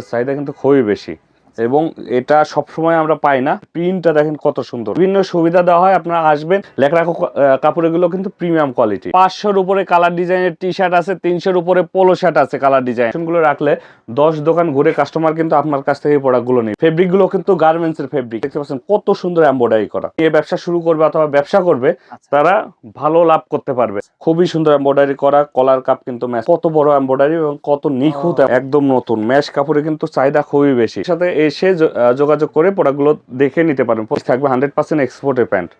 চাহিদা কিন্তু খুবই বেশি। এবং এটা সবসময় আমরা পাই না। প্রিন্টটা দেখেন কত সুন্দর। বিভিন্ন সুবিধা দেওয়া হয় আপনারা আসবেন। লেখা কাপড়গুলো কিন্তু প্রিমিয়াম কোয়ালিটি পাঁচশোর উপরে কালার ডিজাইনের টি শার্ট আছে তিনশোর উপরে পোলো শার্ট আছে কালার ডিজাইনগুলো রাখলে দশ দোকান ঘুরে কাস্টমার কিন্তু আপনার কাছ থেকে প্রোডাক্টগুলো নেই ফেব্রিকগুলো কিন্তু গার্মেন্টস এর ফেব্রিক দেখতে পাচ্ছেন কত সুন্দর এম্বয়ডারি করা। এই ব্যবসা শুরু করবে অথবা ব্যবসা করবে তারা ভালো লাভ করতে পারবে। খুবই সুন্দর এম্বয়ডারি করা কলার কাপ কিন্তু ম্যাচ কত বড় এম্বয়ডারি এবং কত নিখুঁত একদম নতুন। ম্যাশ কাপড়ে কিন্তু চাহিদা খুবই বেশি। সাথে এসে যোগাযোগ করে প্রোডাক্টগুলো দেখে নিতে পারেন। থাকবে হান্ড্রেড পার্সেন্ট এক্সপোর্টের প্যান্ট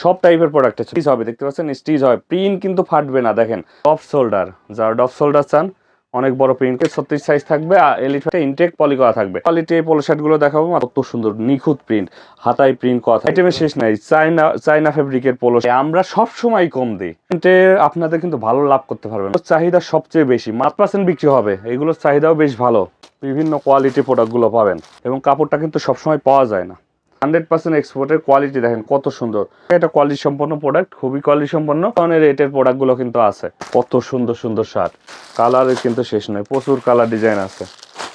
সব টাইপের প্রোডাক্ট আছে। স্টিচ হবে, দেখতে পাচ্ছেন? স্টিচ হয়। প্রিন্ট কিন্তু ফাটবে না, দেখেন। টপ শোল্ডার যারা টপ শোল্ডার চান অনেক বড় প্রিন্ট ছত্রিশ সাইজ থাকবে আর এলিট ইনটেক পলি করা থাকবে। কোয়ালিটি এই শার্টগুলো দেখাবো কত সুন্দর নিখুঁত প্রিন্ট হাতায় প্রিন্ট করা আইটেমের শেষ নাই চাইনা চাইনা ফেব্রিকের পোলো আমরা সব সময় কম দিই। আপনাদের কিন্তু ভালো লাভ করতে পারবেন। চাহিদা সবচেয়ে বেশি মাছ পার্সেন্ট বিক্রি হবে। এগুলোর চাহিদাও বেশ ভালো। বিভিন্ন কোয়ালিটি প্রোডাক্টগুলো পাবেন। এবং কাপড়টা কিন্তু সবসময় পাওয়া যায় না। হান্ড্রেড পার্সেন্ট এক্সপোর্টের কোয়ালিটি দেখেন কত সুন্দর। এটা কোয়ালিটি সম্পন্ন প্রোডাক্ট খুবই কোয়ালিটি সম্পন্ন। অনেক রেটের প্রোডাক্টগুলো কিন্তু আছে। কত সুন্দর সুন্দর শার্ট কালারের কিন্তু শেষ নয়, প্রচুর কালার ডিজাইন আছে।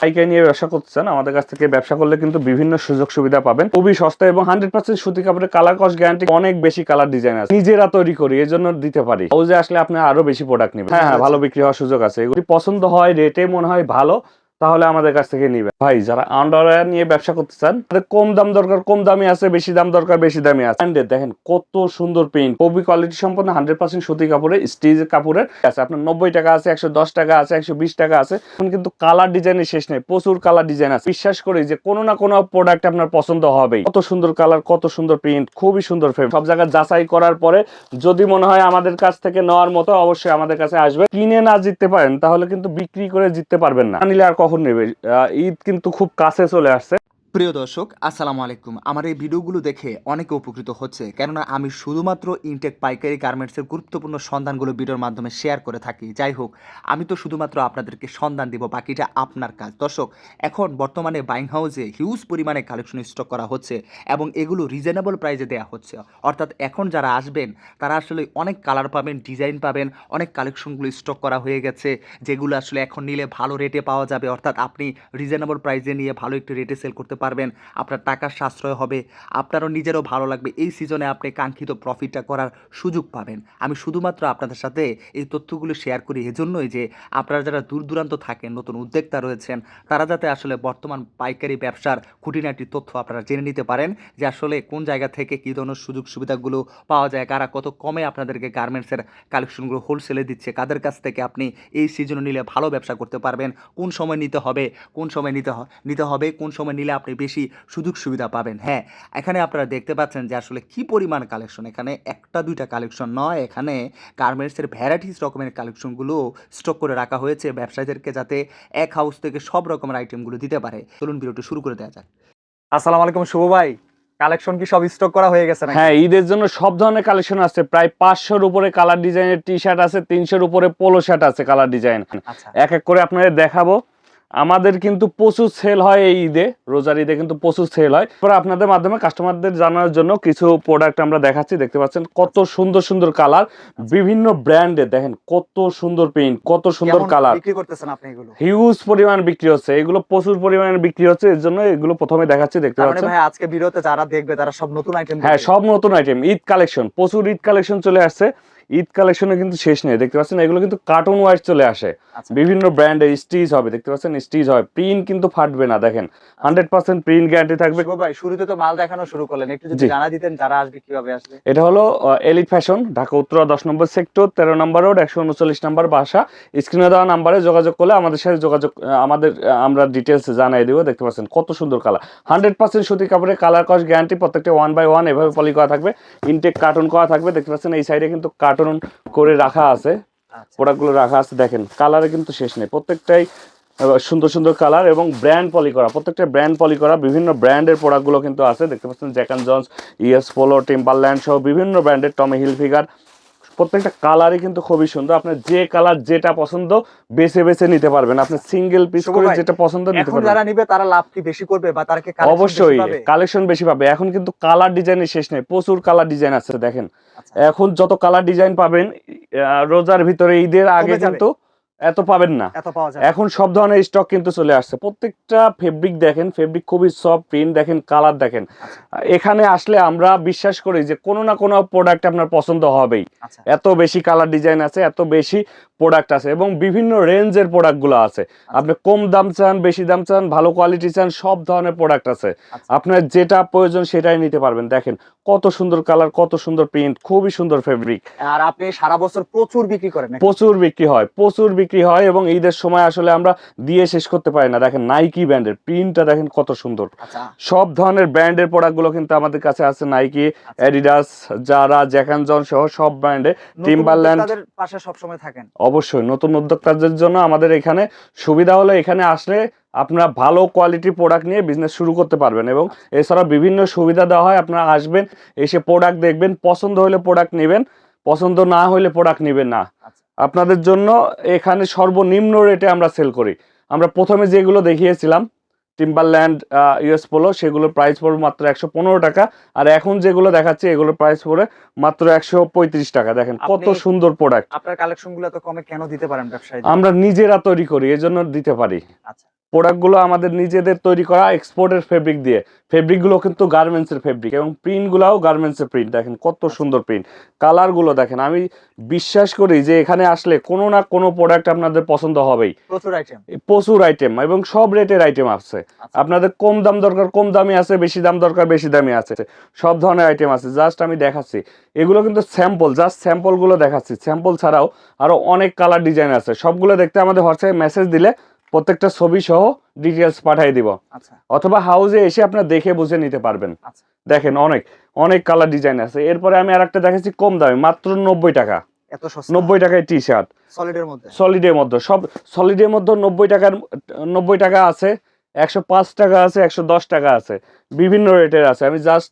পাইকারি নিয়ে ব্যবসা করতে আমাদের কাছ থেকে ব্যবসা করলে কিন্তু বিভিন্ন সুযোগ সুবিধা পাবেন। খুবই সস্তা এবং হান্ড্রেড পার্সেন্ট সুতি কাপড়ের কালার কস্ট গ্যারান্টি অনেক বেশি কালার ডিজাইন আছে। নিজেরা তৈরি করি এই জন্য দিতে পারি। হাউজে আসলে আপনি আরও বেশি প্রোডাক্ট নেবেন। হ্যাঁ হ্যাঁ ভালো বিক্রি হওয়ার সুযোগ আছে। এগুলি পছন্দ হয় রেটে মনে হয় ভালো। তাহলে আমাদের কাছ থেকে নিবে। ভাই, যারা আন্ডারওয়্যার নিয়ে ব্যবসা করতে চান কম দাম দরকার, কম দামি আছে, বেশি দাম দরকার, বেশি দামি আছে। দেখেন কত সুন্দর প্রিন্ট খুবই কোয়ালিটি সম্পন্ন হান্ড্রেড পার্সেন্ট সুতি কাপড়ের, স্টিচ কাপড়ের আছে। আপনার নব্বই টাকা আছে, একশো দশ টাকা আছে, একশো বিশ টাকা আছে। এখন কিন্তু কালার ডিজাইনের শেষ নেই, প্রচুর কালার ডিজাইন আছে। বিশ্বাস করি যে কোনো না কোনো প্রোডাক্ট আপনার পছন্দ হবেই। কত সুন্দর কালার কত সুন্দর প্রিন্ট খুবই সুন্দর ফ্রেম সব জায়গায় যাচাই করার পরে যদি মনে হয় আমাদের কাছ থেকে নেওয়ার মতো, অবশ্যই আমাদের কাছে আসবে। কিনে না জিততে পারেন, তাহলে কিন্তু বিক্রি করে জিততে পারবেন না নিলে আর কখন নেবে আহ, ঈদ কিন্তু খুব কাছে চলে আসছে। প্রিয় দর্শক, আসসালামু আলাইকুম। আমার এই ভিডিওগুলো দেখে অনেকে উপকৃত হচ্ছে, কেননা আমি শুধুমাত্র ইনটেক পাইকারি গার্মেন্টসের গুরুত্বপূর্ণ সন্ধানগুলো ভিডিওর মাধ্যমে শেয়ার করে থাকি। যাই হোক, আমি তো শুধুমাত্র আপনাদেরকে সন্ধান দিব, বাকিটা আপনার কাজ। দর্শক, এখন বর্তমানে বাইং হাউসে হিউজ পরিমাণে কালেকশন স্টক করা হচ্ছে এবং এগুলো রিজনেবল প্রাইজে দেওয়া হচ্ছে। অর্থাৎ এখন যারা আসবেন, তারা আসলে অনেক কালার পাবেন ডিজাইন পাবেন, অনেক কালেকশনগুলো স্টক করা হয়ে গেছে, যেগুলো আসলে এখন নিলে ভালো রেটে পাওয়া যাবে। অর্থাৎ আপনি রিজনেবল প্রাইজে নিয়ে ভালো একটি রেটে সেল করতে পারবেন, আপনার টাকার সাশ্রয় হবে, আপনারও নিজেরও ভালো লাগবে। এই সিজনে আপনি কাঙ্ক্ষিত প্রফিটটা করার সুযোগ পাবেন। আমি শুধুমাত্র আপনাদের সাথে এই তথ্যগুলো শেয়ার করি এজন্যই যে আপনারা যারা দূর দূরান্ত থাকেন, নতুন উদ্যোক্তা রয়েছেন, তারা যাতে আসলে বর্তমান পাইকারি ব্যবসার খুঁটিনাটি তথ্য আপনারা জেনে নিতে পারেন যে আসলে কোন জায়গা থেকে কী ধরনের সুযোগ সুবিধাগুলো পাওয়া যায়, কারা কত কমে আপনাদেরকে গার্মেন্টসের কালেকশনগুলো হোলসেলে দিচ্ছে, কাদের কাছ থেকে আপনি এই সিজনে নিলে ভালো ব্যবসা করতে পারবেন, কোন সময় নিতে হবে, কোন সময় নিতে নিতে হবে, কোন সময় নিলে আপনি বেশি সুযোগ সুবিধা পাবেন। হ্যাঁ এখানে আপনারা দেখতে পাচ্ছেন যে আসলে কি পরিমাণ কালেকশন এখানে একটা দুইটা কালেকশন নয় এখানে গার্মেন্টসের ভ্যারাইটিস রকমের কালেকশনগুলো স্টক করে রাখা হয়েছে ব্যবসায়ীদেরকে যাতে এক হাউস থেকে সব রকমের আইটেমগুলো দিতে পারে। চলুন ভিডিওটি শুরু করে দেওয়া যাক। আসসালামু আলাইকুম শুভ ভাই কালেকশন কি সব স্টক করা হয়ে গেছে হ্যাঁ ঈদের জন্য সব ধরনের কালেকশন আছে প্রায় পাঁচশোর উপরে কালার ডিজাইনের টি শার্ট আছে তিনশোর উপরে পোলো শার্ট আছে কালার ডিজাইন আচ্ছা। এক এক করে আপনাদের দেখাবো। আমাদের কিন্তু প্রচুর সেল হয় এই ঈদে রোজার ঈদে কিন্তু প্রচুর সেল হয়। এবার আপনাদের মাধ্যমে কাস্টমারদের জানার জন্য কিছু প্রোডাক্ট আমরা দেখাচ্ছি দেখতে পাচ্ছেন কত সুন্দর সুন্দর কালার বিভিন্ন ব্র্যান্ডের দেখেন কত সুন্দর প্রিন্ট কত সুন্দর কালার বিক্রি করতেছেন আপনি এগুলো? হিউজ পরিমাণ বিক্রি হচ্ছে এগুলো প্রচুর পরিমাণে বিক্রি হচ্ছে এর জন্য এগুলো প্রথমে দেখাচ্ছি দেখতে মানে পাচ্ছেন। ভাই আজকে ভিডিওতে যারা দেখবে তারা সব নতুন আইটেম হ্যাঁ সব নতুন আইটেম ঈদ কালেকশন প্রচুর ঈদ কালেকশন চলে আসছে। ঈদ কালেকশনে কিন্তু শেষ নেই। দেখতে পাচ্ছেন এগুলো কিন্তু কার্টুন ওয়াইজ চলে আসে। আচ্ছা। বিভিন্ন ব্র্যান্ডের স্টিচ হবে দেখতে পাচ্ছেন স্টিচ হয়। প্রিন্ট কিন্তু ফাটবে না দেখেন। হান্ড্রেড পার্সেন্ট প্রিন্ট গ্যারান্টি থাকবে। ভাই শুরুতে তো মাল দেখানো শুরু করলেন একটু যদি জানা দিতেন যারা আসবে কীভাবে আসবে? এটা হলো এলিট ফ্যাশন ঢাকা উত্তরা দশ নম্বর সেক্টর তেরো নম্বর রোড একশো উনচল্লিশ নম্বর বাসা। স্ক্রিনে দেওয়া নাম্বারে যোগাযোগ করলে আমাদের সাথে যোগাযোগ আমাদের আমরা ডিটেলস জানাই দেবো। দেখতে পাচ্ছেন কত সুন্দর কালার হান্ড্রেড পার্সেন্ট সুতি কাপড়ের কালার কস্ট গ্যারান্টি প্রত্যেকটা ওয়ান বাই ওয়ান এভাবে পলি করা থাকবে। ইনটেক কার্টুন করা থাকবে। দেখতে পাচ্ছেন এই সাইডে কিন্তু কার্টুন করে রাখা আছে প্রোডাক্ট প্রোডাক্টগুলো রাখা আছে দেখেন কালারে কিন্তু শেষ নেই। প্রত্যেকটাই সুন্দর সুন্দর কালার এবং ব্র্যান্ড পলি করা। প্রত্যেকটা ব্র্যান্ড পলি করা বিভিন্ন ব্র্যান্ডের প্রোডাক্টগুলো কিন্তু আছে। দেখতে পাচ্ছেন Jack and Jones US Polo Timberland সহ বিভিন্ন ব্র্যান্ডের টমি হিল ফিগার প্রত্যেকটা কালারই কিন্তু খুবই সুন্দর। আপনার যে কালার যেটা পছন্দ বেছে বেছে নিতে পারবেন। আপনি সিঙ্গেল পিস করে যেটা পছন্দ নিতে পারবেন। যারা নিবে তারা লাভ কি বেশি করবে বা তারা কি অবশ্যই কালেকশন বেশি পাবে। এখন কিন্তু কালার ডিজাইনের শেষ নেই। প্রচুর কালার ডিজাইন আছে দেখেন। আচ্ছা। এখন যত কালার ডিজাইন পাবেন রোজার ভিতরে ঈদের আগে কিন্তু এত পাবেন না। এত পাওয়া যায় এখন সব ধরনের স্টক কিন্তু চলে আসছে। প্রত্যেকটা ফেব্রিক দেখেন ফেব্রিক খুবই সফট প্রিন্ট দেখেন কালার দেখেন। এখানে আসলে আমরা বিশ্বাস করি যে কোনো না কোনো প্রোডাক্ট আপনার পছন্দ হবেই। আচ্ছা। এত বেশি কালার ডিজাইন আছে এত বেশি প্রোডাক্ট আছে এবং বিভিন্ন রেঞ্জের প্রোডাক্টগুলো আছে। আপনি কম দাম চান বেশি দাম চান ভালো কোয়ালিটি চান সব ধরনের প্রোডাক্ট আছে। আচ্ছা। আপনার যেটা প্রয়োজন সেটাই নিতে পারবেন। দেখেন কত সুন্দর কালার কত সুন্দর প্রিন্ট খুবই সুন্দর ফেব্রিক আর আপনি সারা বছর প্রচুর বিক্রি করেন প্রচুর বিক্রি হয় প্রচুর বিক্রি হয় এবং ঈদের সময় আসলে আমরা দিয়ে শেষ করতে পারি না। দেখেন নাইকি ব্র্যান্ডের প্রিন্টটা দেখেন কত সুন্দর। আচ্ছা। সব ধরনের ব্র্যান্ডের প্রোডাক্টগুলো কিন্তু আমাদের কাছে আছে নাইকি অ্যাডিডাস যারা জ্যাকান জন সহ সব ব্র্যান্ডে টিম্বারল্যান্ড পাশে সবসময় থাকেন। অবশ্যই নতুন উদ্যোক্তাদের জন্য আমাদের এখানে সুবিধা হলো এখানে আসলে আপনারা ভালো কোয়ালিটির প্রোডাক্ট নিয়ে বিজনেস শুরু করতে পারবেন এবং এছাড়া বিভিন্ন সুবিধা দেওয়া হয় আপনারা আসবেন এসে প্রোডাক্ট দেখবেন পছন্দ হলে প্রোডাক্ট নেবেন পছন্দ না হলে প্রোডাক্ট নেবেন না। আচ্ছা। আপনাদের জন্য এখানে সর্বনিম্ন রেটে আমরা সেল করি। আমরা প্রথমে যেগুলো দেখিয়েছিলাম টিম্বারল্যান্ড ইউএস পোলো সেগুলোর প্রাইস পড়বে মাত্র একশো পনেরো টাকা আর এখন যেগুলো দেখাচ্ছি এগুলোর প্রাইস পড়ে মাত্র একশো পঁয়ত্রিশ টাকা। দেখেন কত সুন্দর প্রোডাক্ট আপনার কালেকশনগুলো এত কমে কেন দিতে পারেন ব্যবসায়ী আমরা নিজেরা তৈরি করি এজন্য দিতে পারি। আচ্ছা। প্রোডাক্টগুলো আমাদের নিজেদের তৈরি করা এক্সপোর্টের ফেব্রিক দিয়ে। ফেব্রিকগুলো কিন্তু গার্মেন্টসের ফেব্রিক এবং প্রিন্টগুলোও গার্মেন্টসের প্রিন্ট দেখেন কত সুন্দর প্রিন্ট কালারগুলো দেখেন আমি বিশ্বাস করি যে এখানে আসলে কোনো না কোনো প্রোডাক্ট আপনাদের পছন্দ হবেই। প্রচুর আইটেম প্রচুর আইটেম এবং সব রেটের আইটেম আছে। আচ্ছা। আপনাদের কম দাম দরকার কম দামি আছে বেশি দাম দরকার বেশি দামি আছে। সব ধরনের আইটেম আছে। জাস্ট আমি দেখাচ্ছি। এগুলো কিন্তু স্যাম্পল জাস্ট স্যাম্পলগুলো দেখাচ্ছি। স্যাম্পল ছাড়াও আরও অনেক কালার ডিজাইন আছে। সবগুলো দেখতে আমাদের হোয়াটসঅ্যাপে মেসেজ দিলে প্রত্যেকটা ছবি সহ ডিটেলস পাঠিয়ে দিব। আচ্ছা। অথবা হাউজে এসে আপনার দেখে বুঝে নিতে পারবেন। আচ্ছা। দেখেন অনেক অনেক কালার ডিজাইন আছে। এরপরে আমি আর একটা দেখাচ্ছি কম দামে মাত্র নব্বই টাকা। এত সস্তা? নব্বই টাকায় টি শার্ট সলিডের মধ্যে? সলিডের মধ্যে। সব সলিডের মধ্যে নব্বই টাকার নব্বই টাকা আছে একশো পাঁচ টাকা আছে একশো দশ টাকা আছে। বিভিন্ন রেটের আছে। আমি জাস্ট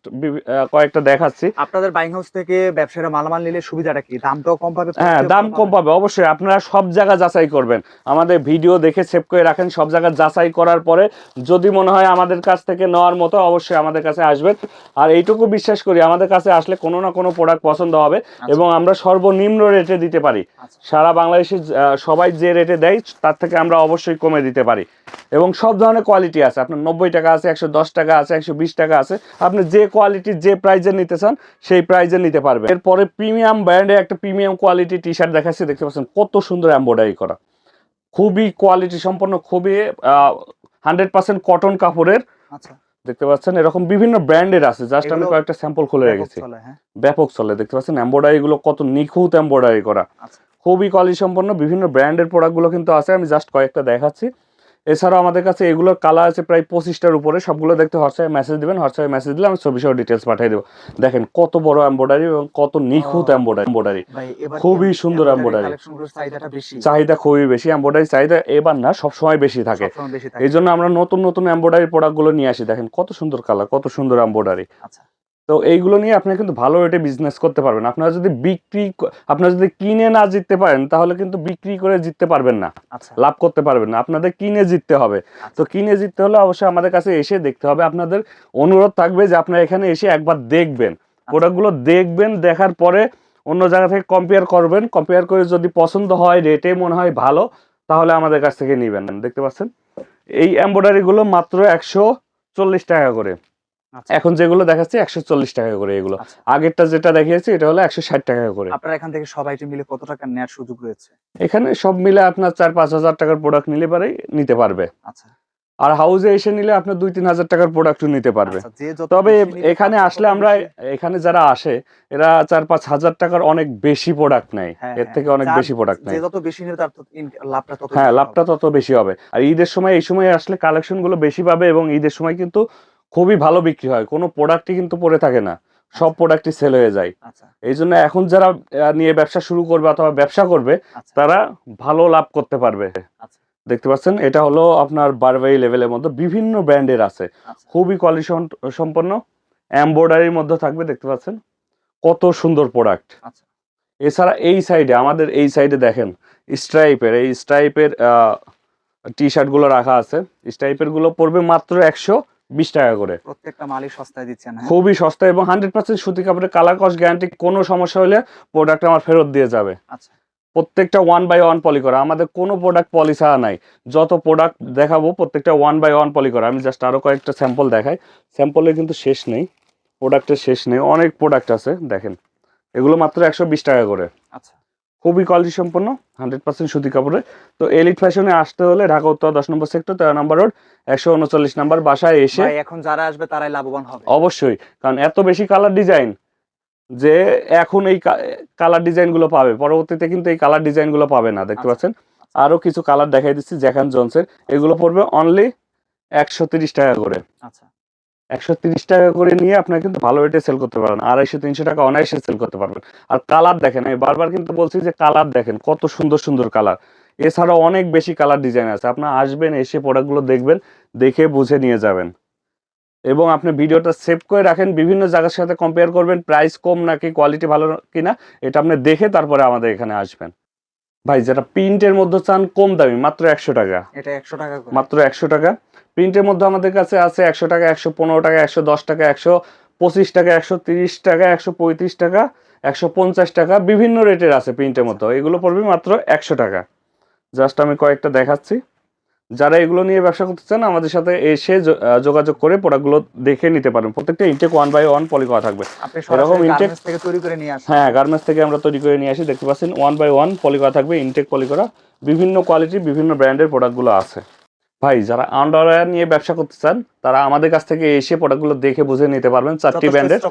কয়েকটা দেখাচ্ছি। আপনাদের বাইং হাউস থেকে ব্যবসায়ীরা মালামাল নিলে সুবিধাটা কি? দামটাও কম পাবে? হ্যাঁ দাম কম পাবে? অবশ্যই। আপনারা সব জায়গা যাচাই করবেন। আমাদের ভিডিও দেখে সেভ করে রাখেন। সব জায়গা যাচাই করার পরে যদি মনে হয় আমাদের কাছ থেকে নেওয়ার মতো অবশ্যই আমাদের কাছে আসবেন। আর এইটুকু বিশ্বাস করি আমাদের কাছে আসলে কোনো না কোনো প্রোডাক্ট পছন্দ হবে এবং আমরা সর্বনিম্ন রেটে দিতে পারি। আচ্ছা। সারা বাংলাদেশে সবাই যে রেটে দেয় তার থেকে আমরা অবশ্যই কমে দিতে পারি। এবং সব ধরনের কোয়ালিটি আছে। আপনার নব্বই টাকা আছে একশো দশ টাকা আছে একশো বিশ টাকা আছে। আপনি যে কোয়ালিটির যে প্রাইজে নিতে চান সেই প্রাইজে নিতে পারবেন। এরপরে প্রিমিয়াম ব্র্যান্ডের একটা প্রিমিয়াম কোয়ালিটি টি শার্ট দেখাচ্ছি দেখতে পাচ্ছেন কত সুন্দর এম্ব্রয়ডারি করা। খুবই কোয়ালিটি সম্পন্ন খুবই হান্ড্রেড পার্সেন্ট কটন কাপড়ের। আচ্ছা। দেখতে পাচ্ছেন এরকম বিভিন্ন ব্র্যান্ডের আছে। জাস্ট আমি কয়েকটা স্যাম্পল খুলে রেখেছি। হ্যাঁ। ব্যাপক চলে দেখতে পাচ্ছেন এম্ব্রয়ডারি গুলো কত নিখুঁত এম্ব্রয়ডারি করা। আচ্ছা। খুবই কোয়ালিটি সম্পন্ন বিভিন্ন ব্র্যান্ডের প্রোডাক্টগুলো কিন্তু আছে। আমি জাস্ট কয়েকটা দেখাচ্ছি। এছাড়াও আমাদের কাছে এগুলোর কালার আছে প্রায় পঁচিশটার উপরে সবগুলো দেখতে হোয়াটসঅ্যাপে মেসেজ দিবেন হোয়াটসঅ্যাপে মেসেজ দিলে আমি ছবি সহ ডিটেলস পাঠিয়ে দেবো। দেখেন কত বড় এম্ব্রয়ডারি এবং কত নিখুঁত ভাই এবার খুবই সুন্দর বেশি। চাহিদা খুবই বেশি। এম্ব্রয়ডারি চাহিদা এবার না সবসময় বেশি থাকে। এই জন্য আমরা নতুন নতুন এম্ব্রয়ডারি প্রোডাক্টগুলো নিয়ে আসি। দেখেন কত সুন্দর কালার কত সুন্দর এম্ব্রয়ডারি আচ্ছা। তো এইগুলো নিয়ে আপনি কিন্তু ভালো রেটে বিজনেস করতে পারবেন। আপনারা যদি বিক্রি আপনারা যদি কিনে না জিততে পারেন তাহলে কিন্তু বিক্রি করে জিততে পারবেন না। আচ্ছা। লাভ করতে পারবেন না। আপনাদের কিনে জিততে হবে। তো কিনে জিততে হলে অবশ্যই আমাদের কাছে এসে দেখতে হবে। আপনাদের অনুরোধ থাকবে যে আপনারা এখানে এসে একবার দেখবেন। প্রোডাক্টগুলো দেখবেন দেখার পরে অন্য জায়গা থেকে কম্পেয়ার করবেন। কম্পেয়ার করে যদি পছন্দ হয় রেটে মনে হয় ভালো তাহলে আমাদের কাছ থেকে নেবেন। দেখতে পাচ্ছেন? এই এম্ব্রয়ডারি গুলো মাত্র একশো চল্লিশ টাকা করে। আচ্ছা। এখন যেগুলো দেখাচ্ছি একশো চল্লিশ টাকা করে এগুলো। আচ্ছা। আগেরটা যেটা দেখিয়েছি এটা হলো একশো ষাট টাকা করে। আপনার এখান থেকে সব আইটেম মিলে কত টাকা নেওয়ার সুযোগ রয়েছে? এখানে সব মিলে আপনার চার পাঁচ হাজার টাকার প্রোডাক্ট নিলে পারে নিতে পারবে। আচ্ছা। আর হাউসে এসে নিলে আপনার দুই তিন হাজার টাকার প্রোডাক্ট নিতে পারবে। আচ্ছা, তবে এখানে আসলে আমরা এখানে যারা আসে এরা চার পাঁচ হাজার টাকার অনেক বেশি প্রোডাক্ট নেয়। হ্যাঁ, এর হ্যাঁ। থেকে অনেক বেশি প্রোডাক্ট নেয়। যত বেশি নেবে তার লাভটা তত হ্যাঁ লাভটা তত বেশি হবে। আর ঈদের সময় এই সময় আসলে কালেকশনগুলো বেশি পাবে এবং ঈদের সময় কিন্তু খুবই ভালো বিক্রি হয়। কোনো প্রোডাক্টই কিন্তু পড়ে থাকে না। সব প্রোডাক্টই সেল হয়ে যায়। আচ্ছা। এই জন্য এখন যারা নিয়ে ব্যবসা শুরু করবে অথবা ব্যবসা করবে আচ্ছা। তারা ভালো লাভ করতে পারবে। আচ্ছা। দেখতে পাচ্ছেন এটা হলো আপনার বারবারি লেভেলের মধ্যে বিভিন্ন ব্র্যান্ডের আছে। আচ্ছা। খুবই কোয়ালিটি সম্পন্ন। এমব্রয়ডারির মধ্যে থাকবে দেখতে পাচ্ছেন। কত সুন্দর প্রোডাক্ট আচ্ছা। এছাড়া এই সাইডে আমাদের এই সাইডে দেখেন স্ট্রাইপের এই স্ট্রাইপের টি শার্টগুলো রাখা আছে। স্ট্রাইপেরগুলো পড়বে মাত্র একশো বিশ টাকা করে। প্রত্যেকটা মালই সস্তায় দিচ্ছেন হ্যাঁ? খুবই সস্তা এবং হান্ড্রেড পার্সেন্ট সুতি কাপড়ের কালার কস্ট গ্যারান্টি কোনো সমস্যা হলে প্রোডাক্ট আমার ফেরত দিয়ে যাবে। আচ্ছা। প্রত্যেকটা ওয়ান বাই ওয়ান পলি করা। আমাদের কোনো প্রোডাক্ট পলি ছাড়া নাই। যত প্রোডাক্ট দেখাবো প্রত্যেকটা ওয়ান বাই ওয়ান পলি করা। আমি জাস্ট আরও কয়েকটা স্যাম্পল দেখাই। স্যাম্পলে কিন্তু শেষ নেই। প্রোডাক্টের শেষ নেই। অনেক প্রোডাক্ট আছে দেখেন। এগুলো মাত্র একশো বিশ টাকা করে। আচ্ছা। খুবই কোয়ালিটি সম্পন্ন হান্ড্রেড পার্সেন্ট সুতি কাপড়ে। তো এলিট ফ্যাশনে আসতে হলে ঢাকা উত্তর দশ নম্বর সেক্টর তেরো নম্বর রোড একশো উনচল্লিশ নম্বর বাসায় এসে এখন যারা আসবে তারাই লাভবান হবে। অবশ্যই কারণ এত বেশি কালার ডিজাইন যে এখন এই কালার ডিজাইনগুলো পাবে। পরবর্তীতে কিন্তু এই কালার ডিজাইনগুলো পাবে না দেখতে আচ্ছা। পাচ্ছেন? আরও কিছু কালার দেখাই দিচ্ছি জ্যাকান জনসের এগুলো পড়বে অনলি একশো তিরিশ টাকা করে। আচ্ছা। একশো তিরিশ টাকা করে নিয়ে আপনারা কিন্তু ভালো রেটে সেল করতে পারেন আড়াইশো তিনশো টাকা অনায়াসে সেল করতে পারবেন। আর কালার দেখেন আমি বারবার কিন্তু বলছি যে কালার দেখেন কত সুন্দর সুন্দর কালার এছাড়াও অনেক বেশি কালার ডিজাইন আছে। আপনারা আসবেন এসে প্রোডাক্টগুলো দেখবেন দেখে বুঝে নিয়ে যাবেন। এবং আপনি ভিডিওটা সেভ করে রাখেন বিভিন্ন জায়গার সাথে কম্পেয়ার করবেন প্রাইস কম নাকি কোয়ালিটি ভালো কিনা এটা আপনি দেখে তারপরে আমাদের এখানে আসবেন। ভাই যেটা প্রিন্টের মধ্যে চান কম দামি মাত্র একশো টাকা। এটা একশো টাকা মাত্র একশো টাকা। প্রিন্টের মধ্যে আমাদের কাছে আছে একশো টাকা একশো পনেরো টাকা একশো দশ টাকা একশো পঁচিশ টাকা একশো তিরিশ টাকা একশো পঁয়ত্রিশ টাকা একশো পঞ্চাশ টাকা বিভিন্ন রেটের আছে প্রিন্টের মতো এগুলো পড়বে মাত্র একশো টাকা। জাস্ট আমি কয়েকটা দেখাচ্ছি। যারা এগুলো নিয়ে ব্যবসা করতে চান আমাদের সাথে এসে যোগাযোগ করে প্রোডাক্টগুলো দেখে নিতে পারেন। প্রত্যেকটা intact one by one poly করা থাকবে। এরকম গার্মেন্টস থেকে তৈরি করে নিয়ে আসেন। হ্যাঁ গার্মেন্টস থেকে আমরা তৈরি করে নিয়ে আসি। দেখতে পাচ্ছেন ওয়ান বাই ওয়ান পলি করা থাকবে ইনটেক পলি করা। বিভিন্ন কোয়ালিটি বিভিন্ন ব্র্যান্ডের প্রোডাক্টগুলো আছে। ভাই যারা আন্ডারওয়্যার নিয়ে ব্যবসা করতে চান তারা আমাদের কাছ থেকে এসে প্রোডাক্টগুলো দেখে বুঝে নিতে পারবেন। চারটি ব্র্যান্ডের।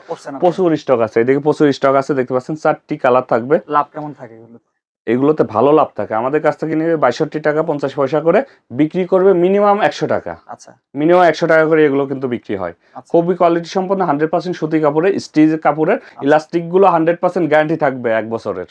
প্রচুর স্টক আছে। এদিকে প্রচুর স্টক আছে দেখতে পাচ্ছেন চারটি কালার থাকবে। লাভ কেমন থাকে এগুলো? এগুলোতে ভালো লাভ থাকে। আমাদের কাছ থেকে নিবে বাইষট্টি টাকা পঞ্চাশ পয়সা করে বিক্রি করবে মিনিমাম একশো টাকা। আচ্ছা। মিনিমাম একশো টাকা করে এগুলো কিন্তু বিক্রি হয়। আচ্ছা। খুবই কোয়ালিটি সম্পন্ন হান্ড্রেড পার্সেন্ট সুতি কাপড়ের স্টিচ কাপড়ের ইলাস্টিকগুলো হান্ড্রেড পার্সেন্ট গ্যারান্টি থাকবে এক বছরের।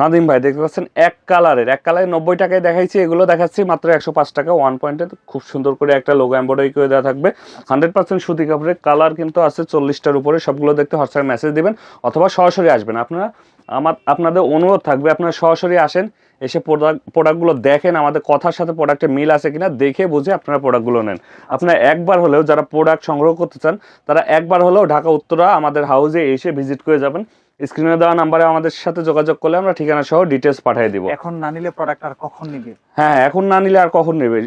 নাদিম ভাই, দেখতে পাচ্ছেন এক কালারের, এক কালারে নব্বই টাকায় দেখাইছি, এগুলো দেখাচ্ছি মাত্র একশো পাঁচ টাকা ওয়ান পয়েন্টে খুব সুন্দর করে একটা লোগো এম্বয়ডারি করে দেওয়া থাকবে। হান্ড্রেড পার্সেন্ট সুতি কাপড়ের কালার কিন্তু আছে চল্লিশটার উপরে, সবগুলো দেখতে হোয়াটসঅ্যাপে মেসেজ দেবেন অথবা সরাসরি আসবেন। আপনারা, আমার, আপনাদের অনুরোধ থাকবে, আপনারা সরাসরি আসেন, এসে প্রোডাক্ট প্রোডাক্টগুলো দেখেন, আমাদের কথার সাথে প্রোডাক্টের মিল আছে কিনা, দেখে বুঝে আপনারা প্রোডাক্টগুলো নেন। আপনারা একবার হলেও যারা প্রোডাক্ট সংগ্রহ করতে চান, তারা একবার হলেও ঢাকা উত্তরা আমাদের হাউসে এসে ভিজিট করে যাবেন। স্ক্রিনে দেওয়া নাম্বারে আমাদের সাথে যোগাযোগ করলে আমরা ঠিকানা সহ ডিটেলস পাঠিয়ে দিব। এখন না নিলে প্রোডাক্ট আর কখন নিবে? হ্যাঁ এখন না নিলে আর কখন নেবে?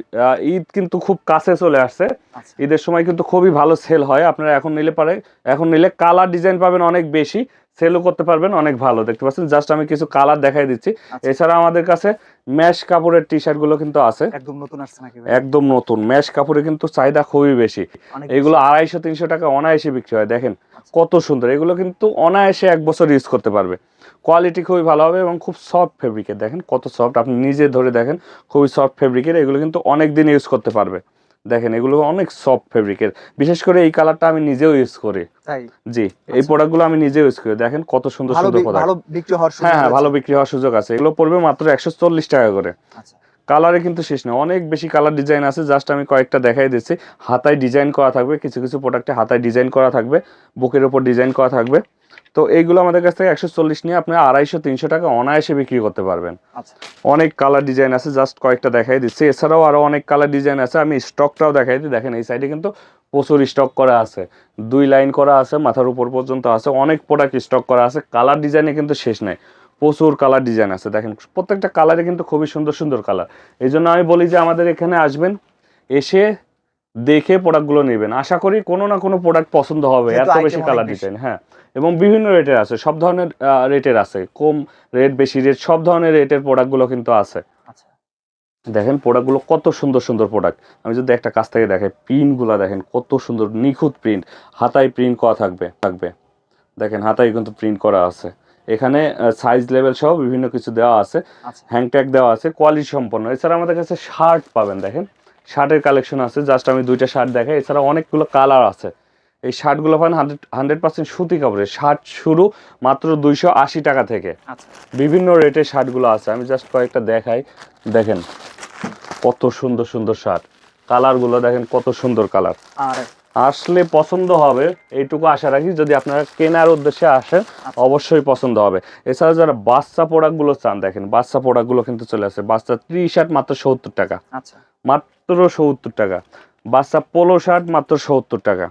ঈদ কিন্তু খুব কাছে চলে আসছে। আচ্ছা। ঈদের সময় কিন্তু খুবই ভালো সেল হয়। আপনারা এখন নিলে পারে এখন নিলে কালার ডিজাইন পাবেন অনেক বেশি। সেলও করতে পারবেন অনেক ভালো। দেখতে পাচ্ছেন জাস্ট আমি কিছু কালার দেখাই দিচ্ছি। আচ্ছা। এছাড়া আমাদের কাছে ম্যাশ কাপড়ের টি শার্টগুলো কিন্তু আছে। একদম নতুন আসছে নাকি একদম নতুন। ম্যাশ কাপড়ে কিন্তু চাহিদা খুবই বেশি। এগুলো আড়াইশো তিনশো টাকা অনায়াসে বিক্রি হয় দেখেন কত সুন্দর। এগুলো কিন্তু অনায়াসে এক বছর ইউজ করতে পারবে। কোয়ালিটি খুবই ভালো হবে এবং খুব সফট ফেব্রিকের দেখেন কত সফট আপনি নিজে ধরে দেখেন খুবই সফট ফেব্রিকের এগুলো কিন্তু অনেক দিন ইউজ করতে পারবে। দেখেন এগুলো অনেক সফট ফেব্রিকের বিশেষ করে এই কালারটা আমি নিজেও ইউজ করি। জি এই প্রোডাক্টগুলো আমি নিজে ইউজ করি। দেখেন কত সুন্দর সুন্দর প্রোডাক্ট বিক্রি হ্যাঁ হ্যাঁ ভালো বিক্রি হওয়ার সুযোগ আছে। এগুলো পড়বে মাত্র একশো চল্লিশ টাকা করে। আচ্ছা। কালারে কিন্তু শেষ নেই। অনেক বেশি কালার ডিজাইন আছে। জাস্ট আমি কয়েকটা দেখাই দিচ্ছি। হাতায় ডিজাইন করা থাকবে কিছু কিছু প্রোডাক্টে হাতায় ডিজাইন করা থাকবে বুকের উপর ডিজাইন করা থাকবে। তো এইগুলো আমাদের কাছ থেকে একশো চল্লিশ নিয়ে আপনি আড়াইশো তিনশো টাকা অনায়াসে বিক্রি করতে পারবেন। আচ্ছা। অনেক কালার ডিজাইন আছে জাস্ট কয়েকটা দেখাই দিচ্ছি। এছাড়াও আরও অনেক কালার ডিজাইন আছে আমি স্টকটাও দেখাই দিই। দেখেন এই সাইডে কিন্তু প্রচুর স্টক করা আছে। দুই লাইন করা আছে মাথার উপর পর্যন্ত আছে। অনেক প্রোডাক্ট স্টক করা আছে। কালার ডিজাইনে কিন্তু শেষ নাই। প্রচুর কালার ডিজাইন আছে। দেখেন প্রত্যেকটা কালারে কিন্তু খুবই সুন্দর সুন্দর কালার। এই জন্য আমি বলি যে আমাদের এখানে আসবেন এসে দেখে প্রোডাক্টগুলো নেবেন। আশা করি কোনো না কোনো প্রোডাক্ট পছন্দ হবে। এত বেশি কালার। ডিজাইন হ্যাঁ। এবং বিভিন্ন রেটের আছে। সব ধরনের রেটের আছে। কম রেট বেশি রেট সব ধরনের রেটের প্রোডাক্টগুলো কিন্তু আছে। আচ্ছা। দেখেন প্রোডাক্টগুলো কত সুন্দর সুন্দর প্রোডাক্ট আমি যদি একটা কাছ থেকে দেখাই প্রিন্টগুলো দেখেন কত সুন্দর নিখুঁত প্রিন্ট হাতায় প্রিন্ট করা থাকবে থাকবে। দেখেন হাতায় কিন্তু প্রিন্ট করা আছে। এখানে সাইজ লেভেল সহ বিভিন্ন কিছু দেওয়া আছে। আচ্ছা। হ্যাংট্যাগ দেওয়া আছে। কোয়ালিটি সম্পন্ন। এছাড়া আমাদের কাছে শার্ট পাবেন দেখেন। শার্টের কালেকশন আছে জাস্ট আমি দুইটা শার্ট দেখাই। এছাড়া অনেকগুলো কালার আছে। এই শার্টগুলো পান হান্ড্রেড হান্ড্রেড পার্সেন্ট সুতি কাপড়ের। শার্ট শুরু মাত্র দুইশো আশি টাকা থেকে। আচ্ছা। বিভিন্ন রেটের শার্টগুলো আছে। আমি জাস্ট কয়েকটা দেখাই। দেখেন কত সুন্দর সুন্দর শার্ট। কালারগুলো দেখেন কত সুন্দর কালার। আসলে পছন্দ হবে এইটুকু আশা রাখি। যদি আপনারা কেনার উদ্দেশ্যে আসেন অবশ্যই পছন্দ হবে। এছাড়া যারা বাচ্চা প্রোডাক্টগুলো চান দেখেন বাচ্চা প্রোডাক্টগুলো কিন্তু চলে আসে। বাচ্চা ত্রি শার্ট মাত্র সত্তর টাকা। আচ্ছা। মাত্র সত্তর টাকা। বাচ্চা পোলো শার্ট মাত্র সত্তর টাকা।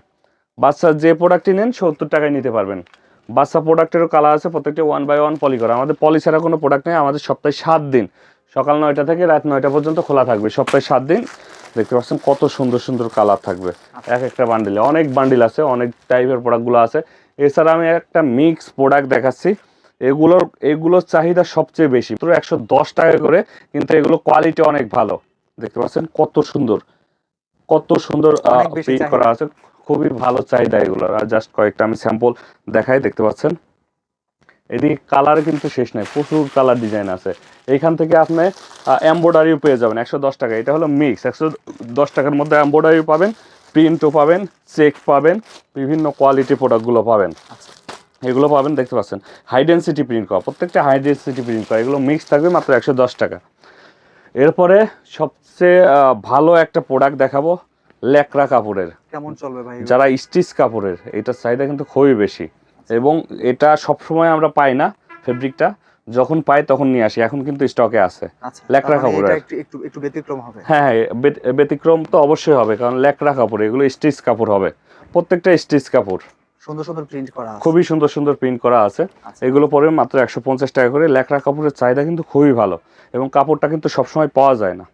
বাচ্চা যে প্রোডাক্টই নেন সত্তর টাকায় নিতে পারবেন। বাচ্চা প্রোডাক্টেরও কালার আছে প্রত্যেকটা ওয়ান বাই ওয়ান পলি করা। আমাদের পলি ছাড়া কোনো প্রোডাক্ট নেই আমাদের সপ্তাহে সাত দিন। সকাল নয়টা থেকে রাত নয়টা পর্যন্ত খোলা থাকবে। সপ্তাহে সাত দিন। দেখতে পাচ্ছেন কত সুন্দর সুন্দর কালার থাকবে। এক একটা বান্ডিলে অনেক বান্ডিল আছে অনেক টাইপের প্রোডাক্টগুলো আছে। এছাড়া আমি একটা মিক্স প্রোডাক্ট দেখাচ্ছি। এগুলোর এগুলোর চাহিদা সবচেয়ে বেশি। পুরো একশো দশ টাকা করে কিন্তু এগুলো কোয়ালিটি অনেক ভালো। দেখতে পাচ্ছেন কত সুন্দর কত সুন্দর প্রিন্ট করা আছে খুবই ভালো চাহিদা এগুলোর। আর জাস্ট কয়েকটা আমি স্যাম্পল দেখাই দেখতে পাচ্ছেন? এদিকে কালার কিন্তু শেষ নাই প্রচুর কালার ডিজাইন আছে। এইখান থেকে আপনি এম্ব্রয়ডারিও পেয়ে যাবেন একশো দশ টাকা। এটা হলো মিক্স একশো দশ টাকার মধ্যে এম্ব্রয়ডারিও পাবেন প্রিন্টও পাবেন চেক পাবেন বিভিন্ন কোয়ালিটি প্রোডাক্টগুলো পাবেন। আচ্ছা। এগুলো পাবেন দেখতে পাচ্ছেন। হাই ডেন্সিটি প্রিন্ট করা প্রত্যেকটা হাই ডেন্সিটি প্রিন্ট করা এগুলো মিক্স থাকবে মাত্র একশো দশ টাকা। এরপরে সবচেয়ে ভালো একটা প্রোডাক্ট দেখাবো ল্যাকড়া কাপড়ের। কেমন চলবে ভাই? যারা স্টিচ কাপড়ের এটার চাহিদা কিন্তু খুবই বেশি। এবং এটা সবসময় আমরা পাই না ফেব্রিকটা যখন পাই তখন নিয়ে আসি এখন কিন্তু স্টকে আছে। আচ্ছা ল্যাকড়া মানে কাপড়ের। একটু একটু একটু ব্যতিক্রম হবে। হ্যাঁ হ্যাঁ ব্যতিক্রম তো অবশ্যই হবে কারণ ল্যাকড়া কাপড় এগুলো স্টিচ কাপড় হবে। প্রত্যেকটা স্টিচ কাপড়। সুন্দর সুন্দর প্রিন্ট করা আছে। খুবই সুন্দর সুন্দর প্রিন্ট করা আছে। আচ্ছা। এগুলো পরে মাত্র একশো পঞ্চাশ টাকা করে। ল্যাকড়া কাপড়ের চাহিদা কিন্তু খুবই ভালো এবং কাপড়টা কিন্তু সবসময় পাওয়া যায় না।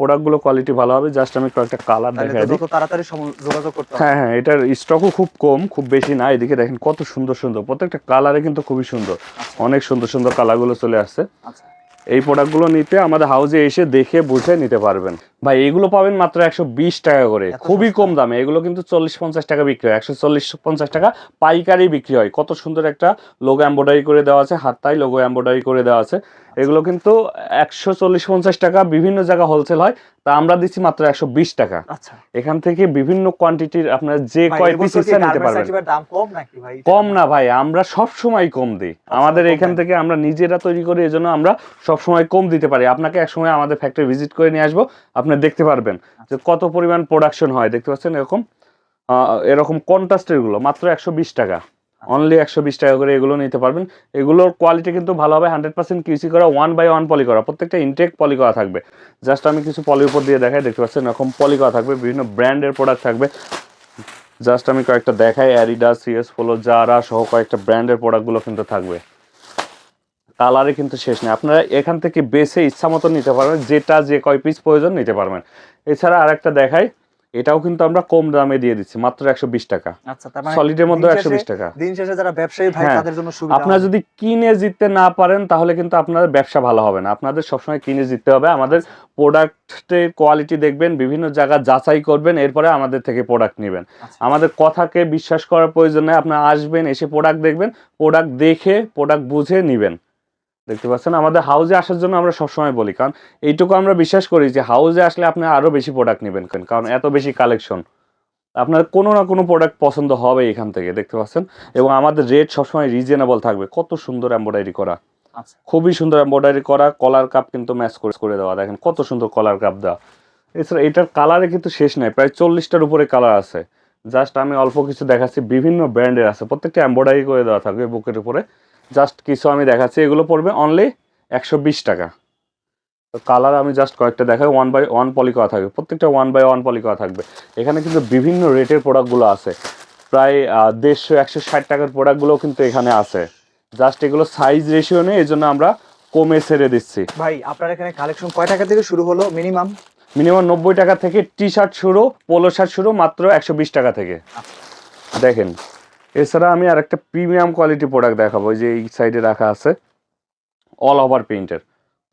প্রোডাক্টগুলো কোয়ালিটি ভালো হবে। জাস্ট আমি কয়েকটা কালার দেখাই দিই। তাড়াতাড়ি যোগাযোগ করতে হ্যাঁ হ্যাঁ এটার স্টকও খুব কম খুব বেশি না। এদিকে দেখেন কত সুন্দর সুন্দর। প্রত্যেকটা কালারে কিন্তু খুবই সুন্দর। অনেক সুন্দর সুন্দর কালারগুলো চলে আসছে। আচ্ছা। এই প্রোডাক্টগুলো নিতে আমাদের হাউজে এসে দেখে বুঝে নিতে পারবেন। ভাই এগুলো পাবেন মাত্র একশো বিশ টাকা করে। খুবই কম দামে। এগুলো কিন্তু চল্লিশ পঞ্চাশ টাকা বিক্রি হয়। একশো চল্লিশ পঞ্চাশ টাকা পাইকারি বিক্রি হয়। কত সুন্দর একটা লোগো এম্বয়ডারি করে দেওয়া আছে হাতটাই লোগো এম্বয়ডারি করে দেওয়া আছে। এগুলো কিন্তু একশো চল্লিশ পঞ্চাশ টাকা বিভিন্ন জায়গা হোলসেল হয়। তা আমরা দিচ্ছি মাত্র একশো বিশ টাকা। আচ্ছা। এখান থেকে বিভিন্ন কোয়ান্টিটির আপনার যে কয় পিস ইচ্ছা নিতে পারবেন? কম না ভাই আমরা সব সময় কম দিই। আমাদের এখান থেকে আমরা নিজেরা তৈরি করি এজন্য আমরা সব সময় কম দিতে পারি। আপনাকে একসময় আমাদের ফ্যাক্টরি ভিজিট করে নিয়ে আসব আপনি দেখতে পারবেন যে কত পরিমাণ প্রোডাকশন হয়। দেখতে পাচ্ছেন এরকম এরকম কন্ট্রাস্টেরগুলো মাত্র একশো বিশ টাকা। অনলি একশো বিশ টাকা করে এগুলো নিতে পারবেন। এগুলোর কোয়ালিটি কিন্তু ভালো হবে হান্ড্রেড পার্সেন্ট কিউসি করা ওয়ান বাই ওয়ান পলি করা, প্রত্যেকটা ইনটেক পলি করা থাকবে। জাস্ট আমি কিছু পলির উপর দিয়ে দেখাই, দেখতে পাচ্ছেন এরকম পলি করা থাকবে, বিভিন্ন ব্র্যান্ডের প্রোডাক্ট থাকবে। জাস্ট আমি কয়েকটা দেখাই অ্যারিডা সিএস ফলো জারা সহ কয়েকটা ব্র্যান্ডের প্রোডাক্টগুলো কিন্তু থাকবে। কালারে কিন্তু শেষ নেই। আপনারা এখান থেকে বেছে ইচ্ছা মতো নিতে পারবেন, যেটা যে কয় পিস প্রয়োজন নিতে পারবেন। এছাড়া আরেকটা দেখাই এটাও কিন্তু আমরা কম দামে দিয়ে দিচ্ছি মাত্র একশো বিশ টাকা। আচ্ছা তার মানে সলিডের মধ্যে একশো বিশ টাকা। দিন শেষে যারা ব্যবসায়ী ভাই হ্যাঁ, তাদের জন্য সুবিধা আপনারা যদি কিনে জিততে না পারেন তাহলে কিন্তু আপনাদের ব্যবসা ভালো হবে না। আপনাদের সবসময় কিনে জিততে হবে। আমাদের প্রোডাক্টের কোয়ালিটি দেখবেন বিভিন্ন জায়গা যাচাই করবেন এরপরে আমাদের থেকে প্রোডাক্ট নেবেন। আচ্ছা। আমাদের কথাকে বিশ্বাস করার প্রয়োজন নেই। আপনারা আসবেন এসে প্রোডাক্ট দেখবেন প্রোডাক্ট দেখে প্রোডাক্ট বুঝে নেবেন। দেখতে পাচ্ছেন? আমাদের হাউজে আসার জন্য আমরা সবসময় বলি কারণ এইটুকু আমরা বিশ্বাস করি যে হাউজে আসলে আপনি আরও বেশি প্রোডাক্ট নেবেন কারণ এত বেশি কালেকশন আপনার কোনো না কোনো প্রোডাক্ট পছন্দ হবে এখান থেকে দেখতে পাচ্ছেন? এবং আমাদের রেট সবসময় রিজনেবল থাকবে। কত সুন্দর এম্ব্রয়ডারি করা। আচ্ছা। খুবই সুন্দর এম্ব্রয়ডারি করা কলার কাপ কিন্তু ম্যাচ করে করে দেওয়া। দেখেন কত সুন্দর কলার কাপ দেওয়া। এছাড়া এটার কালারে কিন্তু শেষ নাই প্রায় চল্লিশটার উপরে কালার আছে। জাস্ট আমি অল্প কিছু দেখাচ্ছি বিভিন্ন ব্র্যান্ডের আছে। প্রত্যেকটা এম্ব্রয়ডারি করে দেওয়া থাকবে বুকের উপরে। জাস্ট কিছু আমি দেখাচ্ছি এগুলো পড়বে অনলি একশো বিশ টাকা। তো কালার আমি জাস্ট কয়েকটা দেখাই ওয়ান বাই ওয়ান পলি করা থাকবে প্রত্যেকটা ওয়ান বাই ওয়ান পলি করা থাকবে। এখানে কিন্তু বিভিন্ন রেটের প্রোডাক্টগুলো আছে। প্রায় দেড়শো একশো ষাট টাকার প্রোডাক্টগুলোও কিন্তু এখানে আছে। জাস্ট এগুলো সাইজ রেশিও নেই এই জন্য আমরা কমে ছেড়ে দিচ্ছি। ভাই আপনার এখানে কালেকশন কয় টাকা থেকে শুরু হলো মিনিমাম মিনিমাম নব্বই টাকা থেকে টি শার্ট শুরু পোলো শার্ট শুরু মাত্র একশো বিশ টাকা থেকে। দেখেন এছাড়া আমি আর একটা প্রিমিয়াম কোয়ালিটি প্রোডাক্ট দেখাবো যে এই সাইডে রাখা আছে অল ওভার প্রিন্টের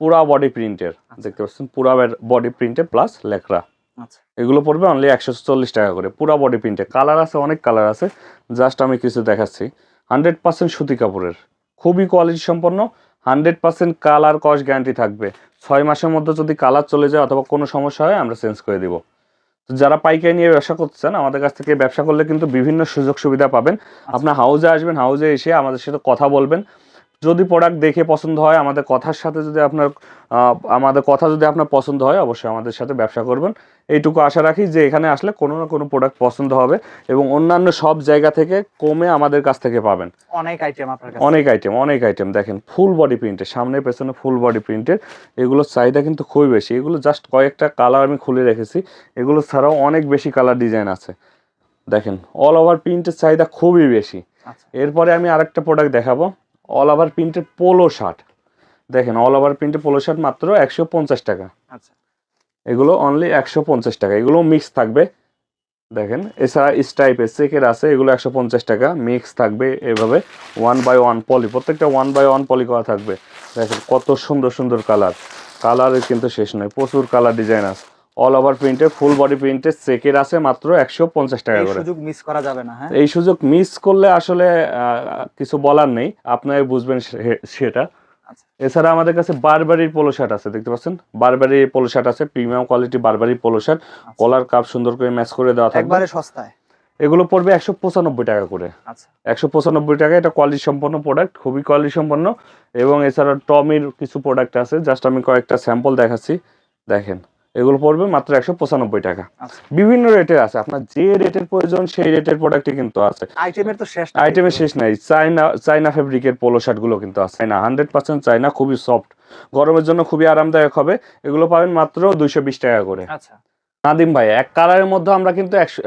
পুরা বডি প্রিন্টের দেখতে পাচ্ছেন পুরা বডি প্রিন্টের প্লাস লেখরা আচ্ছা। এগুলো পড়বে অনলি একশো চল্লিশ টাকা করে পুরা বডি প্রিন্টে কালার আছে অনেক কালার আছে জাস্ট আমি কিছু দেখাচ্ছি। হান্ড্রেড পার্সেন্ট সুতি কাপড়ের খুবই কোয়ালিটি সম্পন্ন hundred percent colour cost guarantee থাকবে। ছয় মাসের মধ্যে যদি কালার চলে যায় অথবা কোনো সমস্যা হয় আমরা চেঞ্জ করে দিব। তো যারা পাইকারি নিয়ে ব্যবসা করতে চান আমাদের কাছ থেকে ব্যবসা করলে কিন্তু বিভিন্ন সুযোগ সুবিধা পাবেন। আপনার হাউজে আসবেন হাউজে এসে আমাদের সাথে কথা বলবেন। যদি প্রোডাক্ট দেখে পছন্দ হয় আমাদের কথার সাথে যদি আপনার আমাদের কথা যদি আপনার পছন্দ হয় অবশ্যই আমাদের সাথে ব্যবসা করবেন। এইটুকু আশা রাখি যে এখানে আসলে কোনো না কোনো প্রোডাক্ট পছন্দ হবে এবং অন্যান্য সব জায়গা থেকে কমে আমাদের কাছ থেকে পাবেন। অনেক আইটেম আপনার কাছে। অনেক আইটেম অনেক আইটেম দেখেন ফুল বডি প্রিন্টের সামনে পেছনে ফুল বডি প্রিন্টের এগুলোর চাহিদা কিন্তু খুবই বেশি। এগুলো জাস্ট কয়েকটা কালার আমি খুলে রেখেছি। এগুলো ছাড়াও অনেক বেশি কালার ডিজাইন আছে। দেখেন অল ওভার প্রিন্টের চাহিদা খুবই বেশি। আচ্ছা। এরপরে আমি আরেকটা প্রোডাক্ট দেখাবো। অল ওভার প্রিন্টের পোলো শার্ট দেখেন অল ওভার প্রিন্টের পোলো শার্ট মাত্র একশো পঞ্চাশ টাকা। আচ্ছা। এগুলো অনলি একশো পঞ্চাশ টাকা। এগুলো মিক্স থাকবে। দেখেন এছাড়া স্টাইপের চেকের আছে এগুলো একশো পঞ্চাশ টাকা। মিক্স থাকবে এভাবে। ওয়ান বাই ওয়ান পলি প্রত্যেকটা ওয়ান বাই ওয়ান পলি করা থাকবে। দেখেন কত সুন্দর সুন্দর কালার কালারের কিন্তু শেষ নয় প্রচুর কালার ডিজাইন আছে। অল ওভার প্রিন্টের ফুল বডি প্রিন্টের চেকের আছে মাত্র একশো পঞ্চাশ টাকা করে। সুযোগ মিস করা যাবে না হ্যাঁ? এই সুযোগ মিস করলে আসলে কিছু বলার নেই। আপনারা বুঝবেন সেটা। আচ্ছা। এছাড়া আমাদের কাছে বারবারির পোলো শার্ট আছে দেখতে পাচ্ছেন? বারবারি পোলো শার্ট আছে premium quality Burberry polo shirt collar cup সুন্দর করে ম্যাচ করে দেওয়া থাকবে। একবারে সস্তায়? এগুলো পড়বে একশো পঁচানব্বই টাকা করে। আচ্ছা। একশো পঁচানব্বই টাকা এটা কোয়ালিটি সম্পন্ন প্রোডাক্ট খুবই কোয়ালিটি সম্পন্ন। এবং এছাড়া টমির কিছু প্রোডাক্ট আছে জাস্ট আমি কয়েকটা স্যাম্পল দেখাচ্ছি। দেখেন। এগুলো পড়বে মাত্র একশো পঁচানব্বই টাকা। আচ্ছা। বিভিন্ন রেটের আছে। আপনার যে রেটের প্রয়োজন সেই রেটের প্রোডাক্টই কিন্তু আছে। আইটেমের তো শেষ নাই। আইটেমের শেষ নাই। চাইনা চাইনা ফেব্রিকের পোলো শার্টগুলো কিন্তু আছে। চাইনা হান্ড্রেড পার্সেন্ট চাইনা খুবই সফট গরমের জন্য খুবই আরামদায়ক হবে। এগুলো পাবেন মাত্র দুইশো বিশ টাকা করে। আচ্ছা। নাদিম ভাই এক কালারের মধ্যে আমরা কিন্তু একশো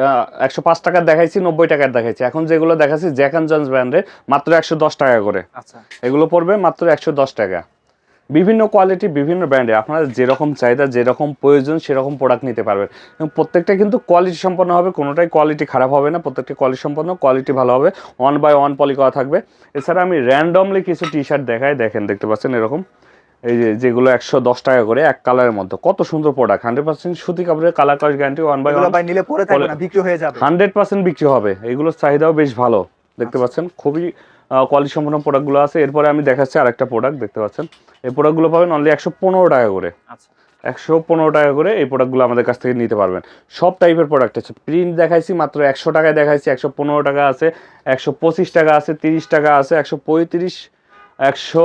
একশো পাঁচ টাকার দেখাইছি নব্বই টাকার দেখাইছি। এখন যেগুলো দেখাচ্ছি জ্যাক অ্যান্ড জন্স ব্র্যান্ডের মাত্র একশো দশ টাকা করে। আচ্ছা। এগুলো পড়বে মাত্র একশো দশ টাকা। বিভিন্ন কোয়ালিটি বিভিন্ন ব্র্যান্ডে আপনার যেরকম চাহিদা যেরকম প্রয়োজন সেরকম প্রোডাক্ট নিতে পারবেন। এবং প্রত্যেকটা কিন্তু কোয়ালিটি সম্পন্ন হবে কোনোটাই কোয়ালিটি খারাপ হবে না প্রত্যেকটা কোয়ালিটি সম্পন্ন কোয়ালিটি ভালো হবে ওয়ান বাই ওয়ান পলি করা থাকবে। এছাড়া আমি র্যান্ডমলি কিছু টি শার্ট দেখাই দেখেন দেখতে পাচ্ছেন এরকম? এই যে যেগুলো একশো দশ টাকা করে এক কালারের মধ্যে। কত সুন্দর প্রোডাক্ট হান্ড্রেড পার্সেন্ট সুতি কাপড়ের colour cost guarantee one by one নিলে পরে থাকবে না বিক্রি হয়ে যাবে। হান্ড্রেড পার্সেন্ট বিক্রি হবে এগুলোর চাহিদাও বেশ ভালো দেখতে পাচ্ছেন? খুবই কোয়ালিটি সম্পন্ন প্রোডাক্টগুলো আছে। এরপরে আমি দেখাচ্ছি আরেকটা প্রোডাক্ট দেখতে পাচ্ছেন? এই প্রোডাক্টগুলো পাবেন অনলি একশো পনেরো টাকা করে। আচ্ছা। একশো পনেরো টাকা করে এই প্রোডাক্টগুলো আমাদের কাছ থেকে নিতে পারবেন। সব টাইপের প্রোডাক্ট আছে। প্রিন্ট দেখাইছি মাত্র একশো টাকায় দেখাইছি একশো পনেরো টাকা আছে একশো পঁচিশ টাকা আছে তিরিশ টাকা আছে একশো পঁয়ত্রিশ একশো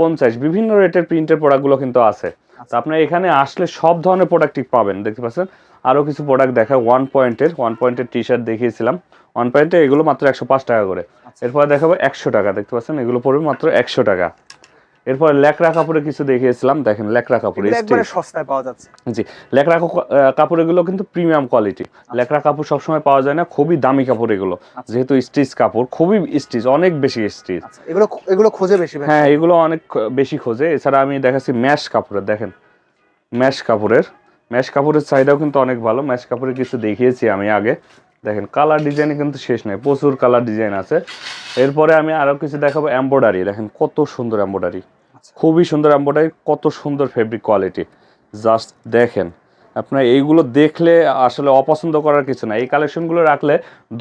পঞ্চাশ বিভিন্ন রেটের প্রিন্টের প্রোডাক্টগুলো কিন্তু আছে। তো আপনার এখানে আসলে সব ধরনের প্রোডাক্টই পাবেন দেখতে পাচ্ছেন? আরও কিছু প্রোডাক্ট দেখায় ওয়ান পয়েন্টের ওয়ান পয়েন্টের টি শার্ট দেখিয়েছিলাম। ওয়ান পয়েন্টে এগুলো মাত্র একশো পাঁচ টাকা করে। এরপরে দেখাবো একশো টাকা দেখতে পাচ্ছেন? এগুলো পড়বে মাত্র একশো টাকা। এরপরে ল্যাকড়া কাপড়ে কিছু দেখিয়েছিলাম দেখেন ল্যাকড়া কাপড় একবারে সস্তায় পাওয়া যাচ্ছে। জি ল্যাকড়া কাপড় এগুলো কিন্তু প্রিমিয়াম কোয়ালিটি। ল্যাকড়া কাপড় সবসময় পাওয়া যায় না খুবই দামি কাপড় এগুলো। যেহেতু স্টিচ কাপড় খুবই স্টিচ অনেক বেশি স্টিচ। আচ্ছা এগুলো এগুলো খোঁজে বেশি হ্যাঁ এগুলো অনেক বেশি খোঁজে। এছাড়া আমি দেখাচ্ছি ম্যাশ কাপড়ের দেখেন। ম্যাশ কাপড়ের। ম্যাশ কাপড়ের চাহিদাও কিন্তু অনেক ভালো। ম্যাশ কাপড়ের কিছু দেখিয়েছি আমি আগে। দেখেন কালার ডিজাইনে কিন্তু শেষ নেই প্রচুর কালার ডিজাইন আছে। এরপরে আমি আরও কিছু দেখাবো এম্ব্রয়ডারি দেখেন কত সুন্দর এম্ব্রয়ডারি খুবই সুন্দর এম্ব্রয়ডারি কত সুন্দর ফেব্রিক কোয়ালিটি জাস্ট দেখেন আপনার এইগুলো দেখলে আসলে অপছন্দ করার কিছু না এই কালেকশনগুলো রাখলে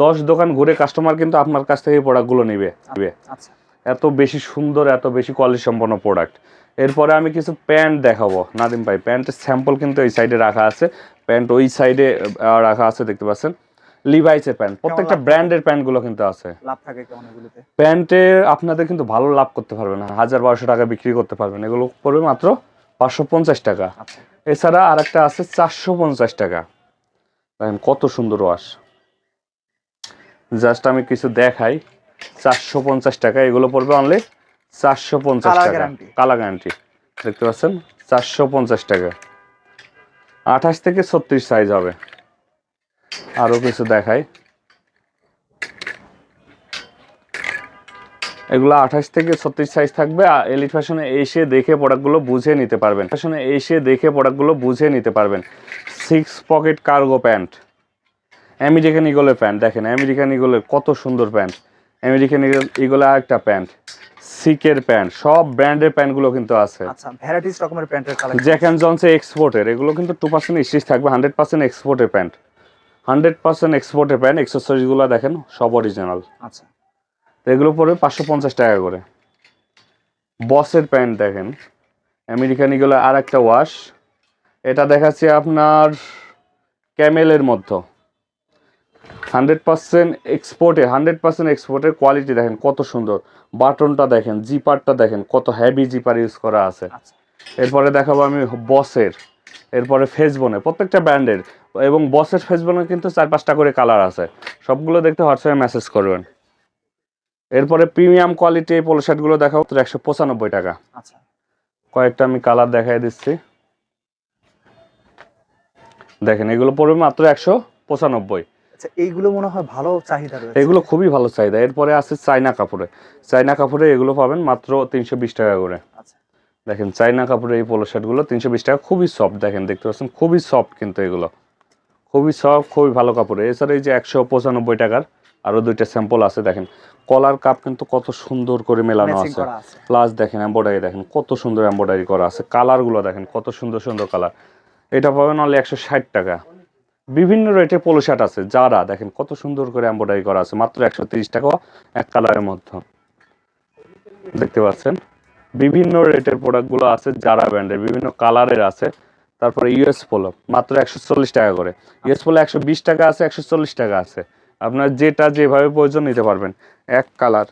দশ দোকান ঘুরে কাস্টমার কিন্তু আপনার কাছ থেকে এই প্রোডাক্টগুলো নিবে। নিবে আচ্ছা। এত বেশি সুন্দর এত বেশি কোয়ালিটি সম্পন্ন প্রোডাক্ট এরপরে আমি কিছু প্যান্ট দেখাবো নাদিম ভাই। প্যান্টের স্যাম্পল কিন্তু এই সাইডে রাখা আছে। প্যান্ট ওই সাইডে রাখা আছে দেখতে পাচ্ছেন? লিভাইসের প্যান্ট প্রত্যেকটা? ব্র্যান্ডের প্যান্টগুলো কিন্তু আছে। লাভ থাকে কেমন এগুলোতে? প্যান্টে আপনাদের কিন্তু ভালো লাভ করতে পারবেন হাজার বারোশো টাকা বিক্রি করতে পারবেন। এগুলো পড়বে মাত্র পাঁচশো পঞ্চাশ টাকা। আচ্ছা। এছাড়া আরেকটা আছে চারশো পঞ্চাশ টাকা। দেখেন কত সুন্দর ওয়াশ জাস্ট আমি কিছু দেখাই। চারশো পঞ্চাশ টাকা। এগুলো পড়বে অনলি চারশো পঞ্চাশ টাকা। কালা গ্যারান্টি দেখতে পাচ্ছেন? চারশো পঞ্চাশ টাকা। আঠাশ থেকে ছত্রিশ সাইজ হবে। আরও কিছু দেখাই। এগুলো আঠাশ থেকে ছত্রিশ সাইজ থাকবে এলিট ফ্যাশনে এসে দেখে প্রোডাক্টগুলো বুঝে নিতে পারবেন। ফ্যাশনে এসে দেখে প্রোডাক্টগুলো বুঝে নিতে পারবেন। Six pocket cargo pant American ইগলের pant দেখেন আমেরিকান ইগলের কত সুন্দর প্যান্ট আমেরিকান ইগল আরেকটা প্যান্ট সিকের প্যান্ট সব ব্র্যান্ডের প্যান্টগুলো কিন্তু আছে। আচ্ছা ভ্যারাইটিস রকমের প্যান্টের কালেকশন জ্যাক অ্যান্ড জনসে এক্সপোর্টের এগুলো কিন্তু টু পার্সেন্ট স্টিচ থাকবে হান্ড্রেড পার্সেন্ট এক্সপোর্টের প্যান্ট হান্ড্রেড পার্সেন্ট এক্সপোর্টের প্যান্ট এক্সেসরিজগুলো দেখেন সব অরিজিনাল আচ্ছা। তো এগুলো পড়বে পাঁচশো পঞ্চাশ টাকা করে। বসের প্যান্ট দেখেন আমেরিকান এগুলো আর একটা ওয়াশ এটা দেখাচ্ছে আপনার ক্যামেলের মধ্যে। হান্ড্রেড পার্সেন্ট এক্সপোর্টে হান্ড্রেড পার্সেন্ট এক্সপোর্টের কোয়ালিটি দেখেন কত সুন্দর। বাটনটা দেখেন জিপারটা দেখেন কত হেভি জিপার ইউজ করা আছে। আচ্ছা। এরপরে দেখাবো আমি বসের এরপরে ফেসবনে প্রত্যেকটা ব্র্যান্ডের। এবং বসের ফেসবুকে কিন্তু চার পাঁচটা করে কালার আছে। সবগুলো দেখতে হোয়াটসঅ্যাপে মেসেজ করবেন। এরপরে প্রিমিয়াম কোয়ালিটি এই পোলো শার্টগুলো দেখাবো তো একশো পঁচানব্বই টাকা। আচ্ছা। কয়েকটা আমি কালার দেখাই দিচ্ছি। দেখেন এগুলো পড়বে মাত্র একশো পঁচানব্বই। আচ্ছা এইগুলো মনে হয় ভালো চাহিদা রয়েছে। এগুলো খুবই ভালো চাহিদা। এরপরে আছে চাইনা কাপড়ে। চাইনা কাপড়ে এগুলো পাবেন মাত্র তিনশো বিশ টাকা করে। আচ্ছা। দেখেন চাইনা কাপড়ের এই পোলো শার্টগুলো তিনশো বিশ টাকা। খুবই সফট দেখেন দেখতে পাচ্ছেন? খুবই সফট কিন্তু এগুলো। খুবই সফট খুবই ভালো কাপড়। এছাড়া এই যে একশো পঁচানব্বই টাকার আরও দুইটা স্যাম্পল আছে দেখেন। কলার কাপ কিন্তু কত সুন্দর করে মেলানো আছে। প্লাস দেখেন এম্বয়ডারি দেখেন কত সুন্দর এম্বয়ডারি করা আছে। কালারগুলো দেখেন কত সুন্দর সুন্দর কালার এটা পাবেন অনলি একশো ষাট টাকা। বিভিন্ন রেটে পোলো শার্ট আছে। যারা দেখেন কত সুন্দর করে এম্বয়ডারি করা আছে। মাত্র একশো তিরিশ টাকা এক কালারের মধ্যে। দেখতে পাচ্ছেন? বিভিন্ন রেটের প্রোডাক্টগুলো আছে যারা ব্র্যান্ডের বিভিন্ন কালারের আছে। তারপরে ইউএস পোলো মাত্র একশো চল্লিশ টাকা করে। ইউএস পোলো একশো বিশ টাকা আছে একশো চল্লিশ টাকা আছে। আপনার যেটা যেভাবে প্রয়োজন নিতে পারবেন। এক কালার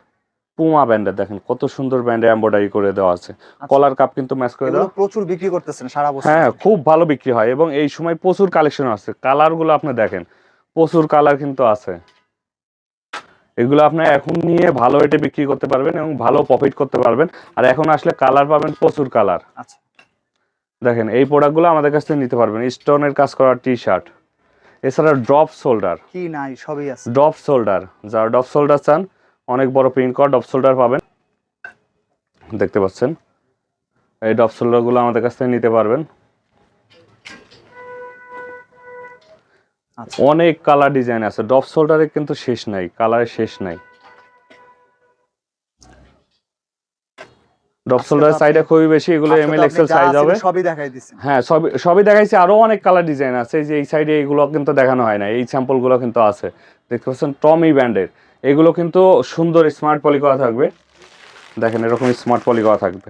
পুমা দেখেন কত সুন্দর ব্র্যান্ডে এম্বয়ডারি করে দেওয়া আছে। কলার কাপ কিন্তু ম্যাচ করে দেওয়া। প্রচুর বিক্রি করতেছেন সারা বছর। হ্যাঁ খুব ভালো বিক্রি হয় এবং এই সময় প্রচুর কালেকশন আছে। কালারগুলো আপনি দেখেন প্রচুর কালার কিন্তু আছে। এগুলো আপনি এখন নিয়ে ভালো রেটে বিক্রি করতে পারবেন এবং ভালো প্রফিট করতে পারবেন। আর এখন আসলে কালার পাবেন প্রচুর কালার আচ্ছা। দেখেন এই প্রোডাক্টগুলো আমাদের কাছ থেকে নিতে পারবেন। স্টোনের কাজ করা টি শার্ট এছাড়া ড্রপ শোল্ডার কি নাই সবই আছে। ডপ শোল্ডার যারা ডপ শোল্ডার চান অনেক বড় প্রিন্ট করা ডপ শোল্ডার পাবেন। দেখতে পাচ্ছেন? এই ডপ শোল্ডারগুলো আমাদের কাছ থেকে নিতে পারবেন। আচ্ছা। অনেক কালার ডিজাইন আছে। ডপ শোল্ডারে কিন্তু শেষ নাই কালারের শেষ নাই। সাইডে খুবই বেশি এগুলো এক্সেল সাইজ হবে। সবই দেখাই হ্যাঁ সবই সবই দেখাইছি। আরও অনেক কালার ডিজাইন আছে। যে এই সাইডে এগুলো কিন্তু দেখানো হয় না এই কিন্তু আছে। দেখতে পাচ্ছেন টমি ব্র্যান্ডের এগুলো কিন্তু সুন্দর স্মার্ট পলি করা থাকবে। দেখেন এরকম স্মার্ট পলি করা থাকবে।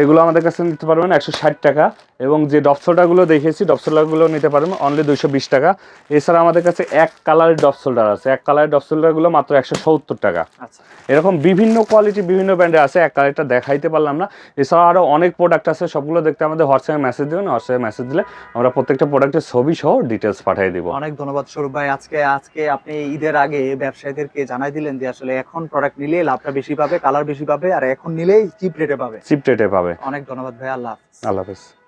এগুলো আমাদের কাছে নিতে পারবেন একশো ষাট টাকা। এবং যে ডপসোল্ডারগুলো দেখেছি ডপসোল্ডারগুলো নিতে পারবেন অনলি দুইশো বিশ টাকা। এছাড়া আমাদের কাছে এক কালারের ডপসোল্ডার আছে। এক কালারের ডপসোল্ডারগুলো মাত্র একশো সত্তর টাকা। আচ্ছা। এরকম বিভিন্ন কোয়ালিটি বিভিন্ন ব্র্যান্ডে আছে। এক কালারটা দেখাইতে পারলাম না। এছাড়া আরও অনেক প্রোডাক্ট আছে। সবগুলো দেখতে আমাদের হোয়াটসঅ্যাপে মেসেজ দেবেন। হোয়াটসঅ্যাপে মেসেজ দিলে আমরা প্রত্যেকটা প্রোডাক্টের ছবি সহ ডিটেলস পাঠিয়ে দিব। অনেক ধন্যবাদ সৌরভ ভাই। আজকে আজকে আপনি ঈদের আগে ব্যবসায়ীদেরকে জানাই দিলেন যে আসলে এখন প্রোডাক্ট নিলে লাভটা বেশি পাবে কালার বেশি পাবে আর এখন নিলেই চিপ রেটে পাবে। চিপ রেটে পাবে। অনেক ধন্যবাদ ভাই। আল্লাহ। আল্লাহ হাফেজ।